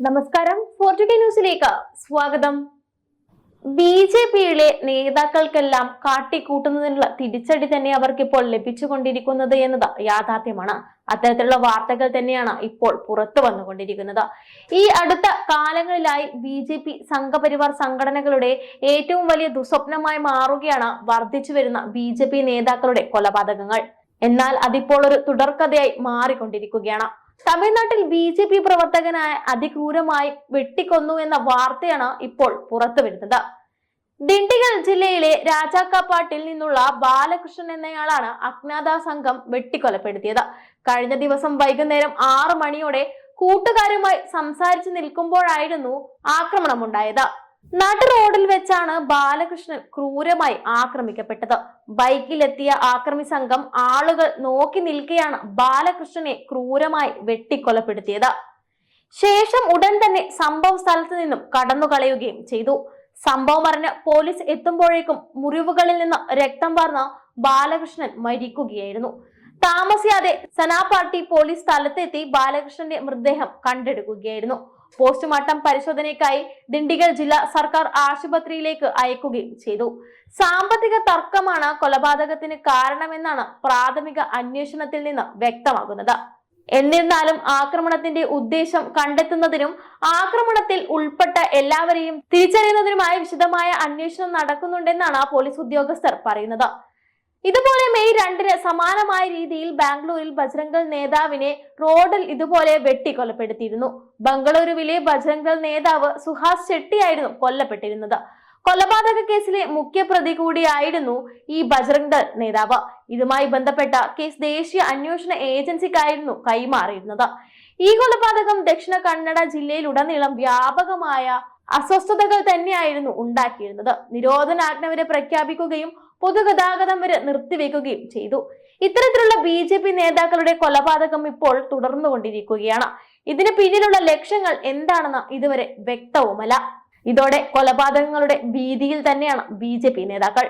നമസ്കാരം. ഫോർട്ടുഗേ ന്യൂസിലേക്ക് സ്വാഗതം. ബി ജെ പിയിലെ നേതാക്കൾക്കെല്ലാം കാട്ടിക്കൂട്ടുന്നതിനുള്ള തിരിച്ചടി തന്നെ അവർക്ക് ഇപ്പോൾ ലഭിച്ചുകൊണ്ടിരിക്കുന്നത് എന്നത് യാഥാർത്ഥ്യമാണ്. അത്തരത്തിലുള്ള വാർത്തകൾ തന്നെയാണ് ഇപ്പോൾ പുറത്തു വന്നുകൊണ്ടിരിക്കുന്നത്. ഈ അടുത്ത കാലങ്ങളിലായി ബി ജെ പി സംഘപരിവാർ സംഘടനകളുടെ ഏറ്റവും വലിയ ദുസ്വപ്നമായി മാറുകയാണ് വർദ്ധിച്ചു വരുന്ന ബി ജെ പി നേതാക്കളുടെ കൊലപാതകങ്ങൾ. എന്നാൽ അതിപ്പോൾ ഒരു തുടർക്കഥയായി മാറിക്കൊണ്ടിരിക്കുകയാണ്. തമിഴ്നാട്ടിൽ ബി ജെ പി പ്രവർത്തകനായ അതിക്രൂരമായി വെട്ടിക്കൊന്നു എന്ന വാർത്തയാണ് ഇപ്പോൾ പുറത്തു വരുന്നത്. ദിണ്ടിഗൽ ജില്ലയിലെ രാജാക്കാപ്പാട്ടിൽ നിന്നുള്ള ബാലകൃഷ്ണൻ എന്നയാളാണ് അജ്ഞാത സംഘം വെട്ടിക്കൊലപ്പെടുത്തിയത്. കഴിഞ്ഞ ദിവസം വൈകുന്നേരം ആറു മണിയോടെ കൂട്ടുകാരുമായി സംസാരിച്ചു നിൽക്കുമ്പോഴായിരുന്നു ആക്രമണമുണ്ടായത്. നാട്ടു റോഡിൽ വെച്ചാണ് ബാലകൃഷ്ണൻ ക്രൂരമായി ആക്രമിക്കപ്പെട്ടത്. ബൈക്കിലെത്തിയ ആക്രമി സംഘം ആളുകൾ നോക്കി നിൽക്കെയാണ് ബാലകൃഷ്ണനെ ക്രൂരമായി വെട്ടിക്കൊലപ്പെടുത്തിയത്. ശേഷം ഉടൻ തന്നെ സംഭവ സ്ഥലത്ത് നിന്നും കടന്നു കളയുകയും ചെയ്തു. സംഭവം അറിഞ്ഞ് പോലീസ് എത്തുമ്പോഴേക്കും മുറിവുകളിൽ നിന്ന് രക്തം വാർന്ന ബാലകൃഷ്ണൻ മരിക്കുകയായിരുന്നു. താമസിയാതെ സനാപാട്ടി പോലീസ് സ്ഥലത്തെത്തി ബാലകൃഷ്ണന്റെ മൃതദേഹം കണ്ടെടുക്കുകയായിരുന്നു. പോസ്റ്റ്മോർട്ടം പരിശോധനയ്ക്കായി ദിണ്ടിഗൽ ജില്ലാ സർക്കാർ ആശുപത്രിയിലേക്ക് അയക്കുകയും ചെയ്തു. സാമ്പത്തിക തർക്കമാണ് കൊലപാതകത്തിന് കാരണമെന്നാണ് പ്രാഥമിക അന്വേഷണത്തിൽ നിന്ന് വ്യക്തമാകുന്നത്. എന്നിരുന്നാലും ആക്രമണത്തിന്റെ ഉദ്ദേശം കണ്ടെത്തുന്നതിനും ആക്രമണത്തിൽ ഉൾപ്പെട്ട എല്ലാവരെയും തിരിച്ചറിയുന്നതിനുമായി വിശദമായ അന്വേഷണം നടക്കുന്നുണ്ടെന്നാണ് പോലീസ് ഉദ്യോഗസ്ഥർ പറയുന്നത്. ഇതുപോലെ മെയ് രണ്ടിന് സമാനമായ രീതിയിൽ ബാംഗ്ലൂരിൽ ബജ്രംഗൽ നേതാവിനെ റോഡിൽ ഇതുപോലെ വെട്ടിക്കൊലപ്പെടുത്തിയിരുന്നു. ബംഗളൂരുവിലെ ബജ്രംഗൽ നേതാവ് സുഹാസ് ഷെട്ടിയായിരുന്നു കൊല്ലപ്പെട്ടിരുന്നത്. കൊലപാതക കേസിലെ മുഖ്യപ്രതി കൂടിയായിരുന്നു ഈ ബജ്രംഗ് ദൾ നേതാവ്. ഇതുമായി ബന്ധപ്പെട്ട കേസ് ദേശീയ അന്വേഷണ ഏജൻസിക്കായിരുന്നു കൈമാറിയിരുന്നത്. ഈ കൊലപാതകം ദക്ഷിണ കന്നഡ ജില്ലയിൽ ഉടനീളം വ്യാപകമായ അസ്വസ്ഥതകൾ തന്നെയായിരുന്നു ഉണ്ടാക്കിയിരുന്നത്. നിരോധനാജ്ഞ വരെ പ്രഖ്യാപിക്കുകയും പൊതുഗതാഗതം വരെ നിർത്തിവെക്കുകയും ചെയ്തു. ഇത്തരത്തിലുള്ള ബി ജെ പി നേതാക്കളുടെ കൊലപാതകം ഇപ്പോൾ തുടർന്നുകൊണ്ടിരിക്കുകയാണ്. ഇതിന് പിന്നിലുള്ള ലക്ഷ്യങ്ങൾ എന്താണെന്ന് ഇതുവരെ വ്യക്തവുമല്ല. ഇതോടെ കൊലപാതകങ്ങളുടെ ഭീതിയിൽ തന്നെയാണ് ബി നേതാക്കൾ.